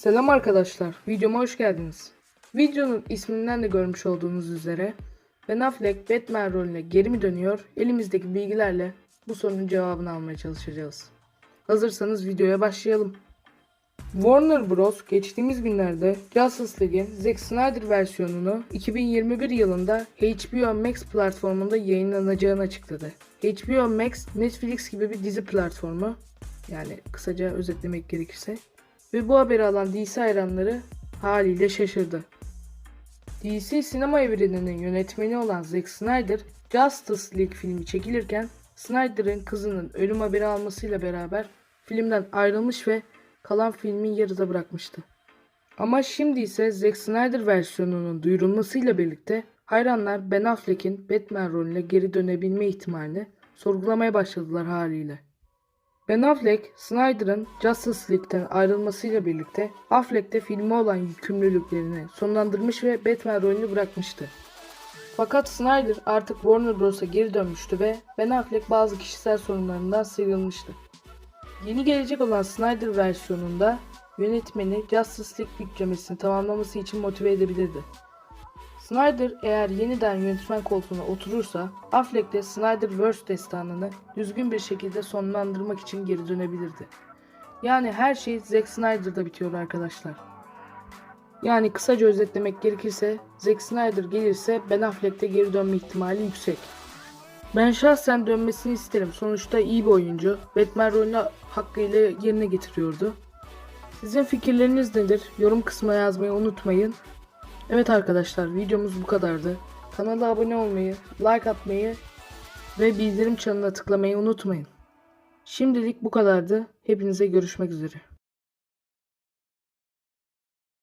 Selam arkadaşlar, videoma hoş geldiniz. Videonun isminden de görmüş olduğunuz üzere Ben Affleck Batman rolüne geri mi dönüyor? Elimizdeki bilgilerle bu sorunun cevabını almaya çalışacağız. Hazırsanız videoya başlayalım. Warner Bros. geçtiğimiz günlerde Justice League'in Zack Snyder versiyonunu 2021 yılında HBO Max platformunda yayınlanacağını açıkladı. HBO Max, Netflix gibi bir dizi platformu. Yani kısaca özetlemek gerekirse. Ve bu haberi alan DC hayranları haliyle şaşırdı. DC sinema evreninin yönetmeni olan Zack Snyder, Justice League filmi çekilirken Snyder'ın kızının ölüm haberi almasıyla beraber filmden ayrılmış ve kalan filmi yarıda bırakmıştı. Ama şimdi ise Zack Snyder versiyonunun duyurulmasıyla birlikte hayranlar Ben Affleck'in Batman rolüne geri dönebilme ihtimalini sorgulamaya başladılar haliyle. Ben Affleck, Snyder'ın Justice League'den ayrılmasıyla birlikte Affleck de filme olan yükümlülüklerini sonlandırmış ve Batman rolünü bırakmıştı. Fakat Snyder artık Warner Bros'a geri dönmüştü ve Ben Affleck bazı kişisel sorunlarından sıyrılmıştı. Yeni gelecek olan Snyder versiyonunda yönetmeni Justice League bütçemesini tamamlaması için motive edebilirdi. Snyder eğer yeniden yönetmen koltuğuna oturursa Affleck de Snyderverse destanını düzgün bir şekilde sonlandırmak için geri dönebilirdi. Yani her şey Zack Snyder'da bitiyor arkadaşlar. Yani kısaca özetlemek gerekirse Zack Snyder gelirse Ben Affleck de geri dönme ihtimali yüksek. Ben şahsen dönmesini isterim. Sonuçta iyi bir oyuncu. Batman rolünü hakkıyla yerine getiriyordu. Sizin fikirleriniz nedir? Yorum kısmına yazmayı unutmayın. Evet arkadaşlar videomuz bu kadardı. Kanala abone olmayı, like atmayı ve bildirim çanına tıklamayı unutmayın. Şimdilik bu kadardı. Hepinize görüşmek üzere.